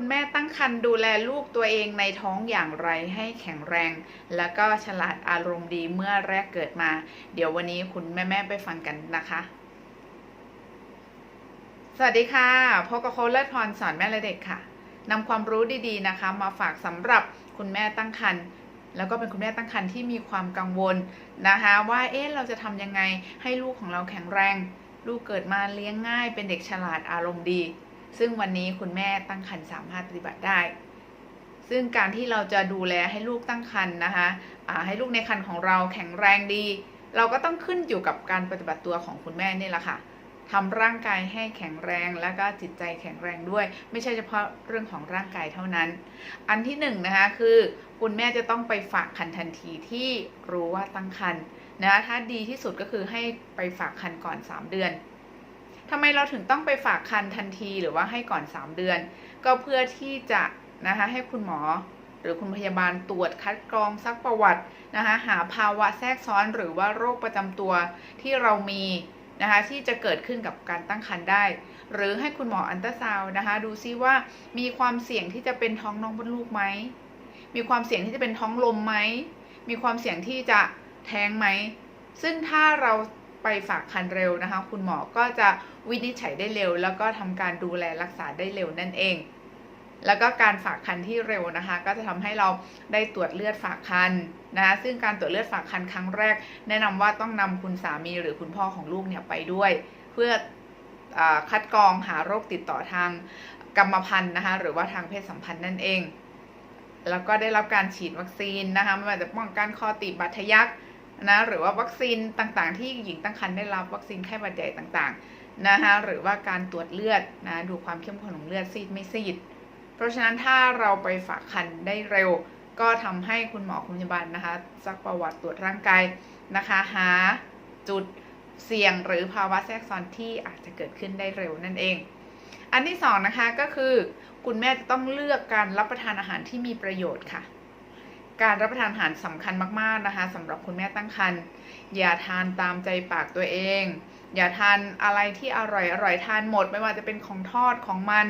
คุณแม่ตั้งครรภ์ดูแลลูกตัวเองในท้องอย่างไรให้แข็งแรง แล้วก็ฉลาดอารมณ์ดีเมื่อแรกเกิดมา เดี๋ยววันนี้คุณแม่ๆไปฟังกันนะคะ สวัสดีค่ะพบกับโค้ชเลิศพรสอนแม่และเด็กค่ะนำความรู้ดีๆนะคะ มาฝากสำหรับคุณแม่ตั้งครรภ์แล้วก็เป็นคุณแม่ตั้งครรภ์ที่มีความกังวลนะคะ ว่าเอ๊ะเราจะทำยังไงให้ลูกของเราแข็งแรง ลูกเกิดมาเลี้ยงง่าย เป็นเด็กฉลาดอารมณ์ดี ซึ่งวันนี้คุณแม่ตั้งครรภ์สามารถปฏิบัติได้ ซึ่งการที่เราจะดูแลให้ลูกตั้งครรภ์นะคะให้ลูกในครรภ์ของเราแข็งแรงดี เราก็ต้องขึ้นอยู่กับการปฏิบัติตัวของคุณแม่นี่แหละค่ะทำร่างกายให้แข็งแรงแล้วก็จิตใจแข็งแรงด้วย ไม่ใช่เฉพาะเรื่องของร่างกายเท่านั้น อันที่หนึ่งนะคะคือคุณแม่จะต้องไปฝากคันทันทีที่รู้ว่าตั้งครรภ์นะคะถ้าดีที่สุดก็คือให้ไปฝากคันก่อน 3 เดือน ทำไมเราถึงต้องไปฝากคันทันทีหรือว่าให้ก่อน 3 เดือน ก็เพื่อที่จะนะคะให้คุณหมอหรือคุณพยาบาลตรวจคัดกรองซักประวัตินะคะหาภาวะแทรกซ้อนหรือว่าโรคประจำตัวที่เรามีนะคะที่จะเกิดขึ้นกับการตั้งครรภ์ได้ หรือให้คุณหมออันตราซาวน์นะคะดูซิว่ามีความเสี่ยงที่จะเป็นท้องน้องบนลูกไหมมีความเสี่ยงที่จะเป็นท้องลมไหมมีความเสี่ยงที่จะแท้งไหมซึ่งถ้าเรา ไปฝากคันเร็วนะคะ คุณหมอก็จะวินิจฉัยได้เร็ว แล้วก็ทำการดูแลรักษาได้เร็วนั่นเอง แล้วก็การฝากคันที่เร็วนะคะ ก็จะทำให้เราได้ตรวจเลือดฝากคันนะคะซึ่งการตรวจเลือดฝากคันครั้งแรก แนะนำว่าต้องนำคุณสามีหรือคุณพ่อของลูกเนี่ยไปด้วย เพื่ออคัดกรองหาโรคติดต่อทางกรรมพันธุ์นะคะหรือว่าทางเพศสัมพันธ์นั่นเอง แล้วก็ได้รับการฉีดวัคซีนนะคะไม่ว่าจะป้องกันคอตีบบาดทะยัก นะหรือว่าวัคซีนต่างๆ ที่หญิงตั้งครรภ์ได้รับวัคซีนไข้หวัดใหญ่ต่างๆนะคะหรือว่าการตรวจเลือดนะดูความเข้มข้นของเลือดซีดไม่ซีด เพราะฉะนั้นถ้าเราไปฝากคันได้เร็ว ก็ทำให้คุณหมอคุณพยาบาลนะคะซักประวัติตรวจร่างกายนะคะหาจุดเสี่ยงหรือภาวะแทรกซ้อนที่อาจจะเกิดขึ้นได้เร็วนั่นเอง อันที่สองนะคะก็คือ คุณแม่จะต้องเลือกการรับประทานอาหารที่มีประโยชน์ค่ะ การรับประทานอาหารสำคัญมาก ๆนะคะสำหรับคุณแม่ตั้งครรภ์อย่าทานตามใจปากตัวเอง อย่าทานอะไรที่อร่อยอร่อยทานหมด ไม่ว่าจะเป็นของทอดของมัน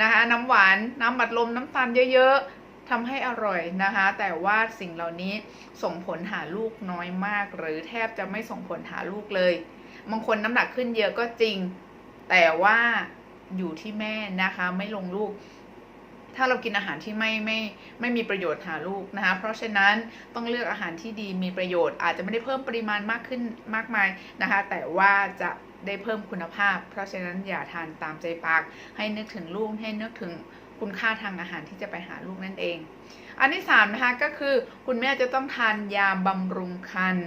นะคะ น้ำหวานน้ำบัดลมน้ำตาลเยอะๆทำให้อร่อยนะคะ แต่ว่าสิ่งเหล่านี้ส่งผลหาลูกน้อยมาก หรือแทบจะไม่ส่งผลหาลูกเลยบางคนน้ำหนักขึ้นเยอะก็จริง แต่ว่าอยู่ที่แม่นะคะไม่ลงลูก ถ้าเรากินอาหารที่ไม่ไม่ไม่มีประโยชน์หาลูกนะคะเพราะฉะนั้นต้องเลือกอาหารที่ดีมีประโยชน์อาจจะไม่ได้เพิ่มปริมาณมากขึ้นมากมายนะคะ แต่ว่าจะได้เพิ่มคุณภาพ เพราะฉะนั้นอย่าทานตามใจปาก ให้นึกถึงลูกให้นึกถึงคุณค่าทางอาหารที่จะไปหาลูกนั่นเอง อันที่สามนะคะก็คือคุณแม่จะต้องทานยาบำรุงครรภ์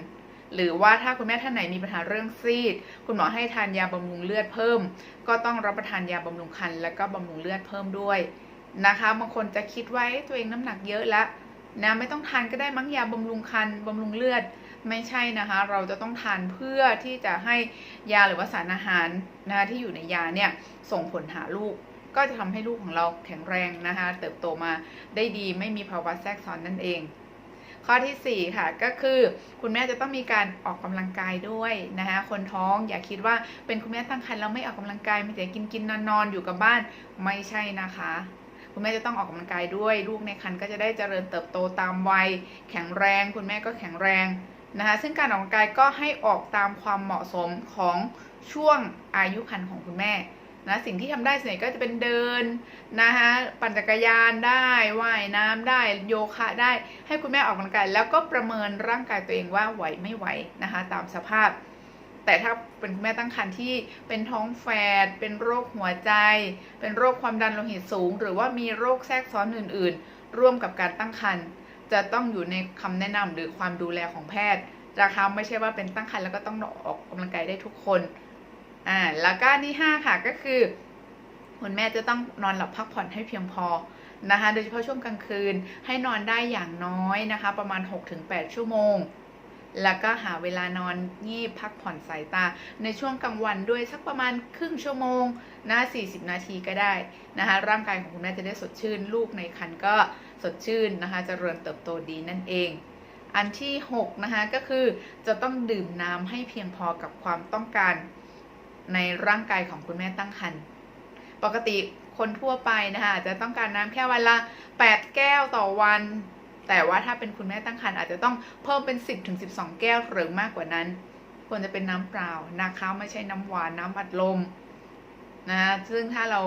หรือว่าถ้าคุณแม่ท่านไหนมีปัญหาเรื่องซีด คุณหมอให้ทานยาบำรุงเลือดเพิ่ม ก็ต้องรับประทานยาบำรุงครรภ์และก็บำรุงเลือดเพิ่มด้วย นะคะบางคนจะคิดไว้ตัวเองน้ำหนักเยอะแล้วนะไม่ต้องทานก็ได้มั้งยาบำรุงครรภ์บำรุงเลือดไม่ใช่นะคะ เราจะต้องทานเพื่อที่จะให้ยาหรือว่าสารอาหารนะคะที่อยู่ในยาเนี่ยส่งผลหาลูก ก็จะทำให้ลูกของเราแข็งแรงนะคะ เติบโตมาได้ดีไม่มีภาวะแทรกซ้อนนั่นเอง ข้อทีสี่4 ค่ะก็คือคุณแม่จะต้องมีการออกกำลังกายด้วยนะคะคนท้องอย่าคิดว่าเป็นคุณแม่ตั้งครรภ์แล้วไม่ออกกำลังกายมีแต่กินกินนอนนอนอยู่กับบ้านไม่ใช่นะคะ คุณแม่จะต้องออกกำลังกายด้วย ลูกในครรภ์ก็จะได้เจริญเติบโตตามวัย แข็งแรง คุณแม่ก็แข็งแรงนะคะซึ่งการออกกำลังกายก็ให้ออกตามความเหมาะสมของช่วงอายุครรภ์ของคุณแม่นะสิ่งที่ทำได้ส่วนใหญ่ก็จะเป็นเดินนะคะปั่นจักรยานได้ว่ายน้ำได้โยคะได้ให้คุณแม่ออกกำลังกายแล้วก็ประเมินร่างกายตัวเองว่าไหวไม่ไหวนะคะตามสภาพ แต่ถ้าเป็นคุณแม่ตั้งครรภ์ที่เป็นท้องแฝดเป็นโรคหัวใจ เป็นโรคความดันโลหิตสูง หรือว่ามีโรคแทรกซ้อนอื่น ๆ ร่วมกับการตั้งครรภ์จะต้องอยู่ในคำแนะนำหรือความดูแลของแพทย์นะคะไม่ใช่ว่าเป็นตั้งครรภ์แล้วก็ต้องออกกำลังกายได้ทุกคนอ่าแล้วก็นที่ห้าค่ะก็คือคุณแม่จะต้องนอนหลับพักผ่อนให้เพียงพอนะคะ โดยเฉพาะช่วงกลางคืนให้นอนได้อย่างน้อยนะคะ ประมาณ 6-8 ชั่วโมง แล้วก็หาเวลานอนงีบพักผ่อนสายตา ในช่วงกลางวันด้วยสักประมาณครึ่งชั่วโมงนะ40 นาทีก็ได้นะคะร่างกายของคุณแม่จะได้สดชื่น ลูกในครรภ์ก็สดชื่นนะคะจะเจริญเติบโตดีนั่นเอง อันที่ 6 นะคะก็คือจะต้องดื่มน้ำให้เพียงพอกับความต้องการในร่างกายของคุณแม่ตั้งครรภ์ปกติคนทั่วไปนะคะจจะต้องการน้ำแค่วันละ 8 แก้วต่อวัน แต่ว่าถ้าเป็นคุณแม่ตั้งครรภ์อาจจะต้องเพิ่มเป็น 10ถึง12 แก้วหรือมากกว่านั้น ควรจะเป็นน้ำเปล่านะคะไม่ใช่น้ำหวานน้ำอัดลมนะซึ่งถ้าเรา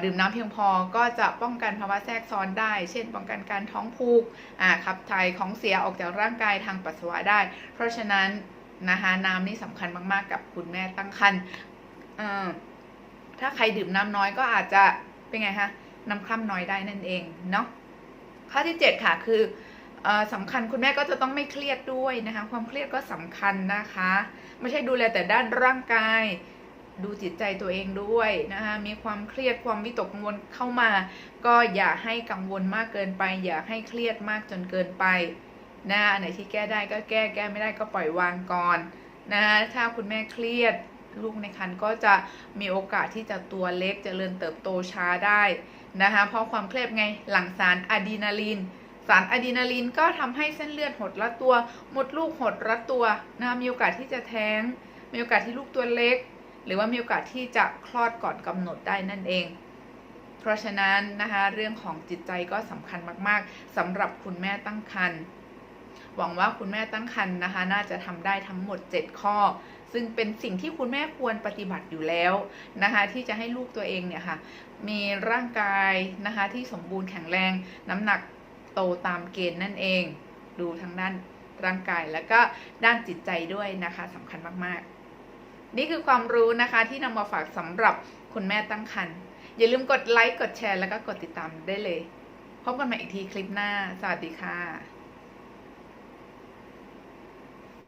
เดื่มน้ำเพียงพอก็จะป้องกันภาวะแทรกซ้อนได้ เช่น ป้องกันการท้องผูกอ่าขับถ่ายของเสียออกจากร่างกายทางปัสสาวะได้ เพราะฉะนั้นนะคะน้ำนี่สำคัญมาก ๆ กับคุณแม่ตั้งครรภ์อ่อถ้าใครดื่มน้ำน้อยก็อาจจะเป็นไงคะน้ำคร่ำน้อยได้นั่นเองเนาะ ข้อที่ 7 ค่ะ คือออสำคัญคุณแม่ก็จะต้องไม่เครียดด้วยนะคะ ความเครียดก็สำคัญนะคะ ไม่ใช่ดูแลแต่ด้านร่างกาย ดูจิตใจตัวเองด้วยนะคะมีความเครียดความวิตกกังวลเข้ามา ก็อย่าให้กังวลมากเกินไป อย่าให้เครียดมากจนเกินไปนะอันไหนที่แก้ได้ก็แก้แก้ไม่ได้ก็ปล่อยวางก่อนนะถ้าคุณแม่เครียดลูกในครรภ์ก็จะมีโอกาสที่จะตัวเล็กจเจริญเติบโตช้าได้ นะคะเพราะความเครียดไงหลั่งสารอะดรีนาลีน สารอะดรีนาลีนก็ทำให้เส้นเลือดหดรัดตัวมดลูกหดรัดตัวนะมีโอกาสที่จะแท้ง มีโอกาสที่ลูกตัวเล็ก หรือว่ามีโอกาสที่จะคลอดก่อนกำหนดได้นั่นเอง เพราะฉะนั้นนะคะเรื่องของจิตใจก็สำคัญมากๆสำหรับคุณแม่ตั้งครรภ์หวังว่าคุณแม่ตั้งครรภ์นะคะ น่าจะทำได้ทั้งหมด 7 ข้อ ซึ่งเป็นสิ่งที่คุณแม่ควรปฏิบัติอยู่แล้วนะคะที่จะให้ลูกตัวเองเนี่ยค่ะมีร่างกายนะคะที่สมบูรณ์แข็งแรง น้ำหนักโตตามเกณฑ์นั่นเอง ดูทั้งด้านร่างกายแล้วก็ด้านจิตใจด้วยนะคะสำคัญมากๆ นี่คือความรู้นะคะที่นำมาฝากสำหรับคุณแม่ตั้งครรภ์อย่าลืมกดไลค์กดแชร์แล้วก็กดติดตามได้เลย พบกันใหม่อีกทีคลิปหน้า สวัสดีค่ะ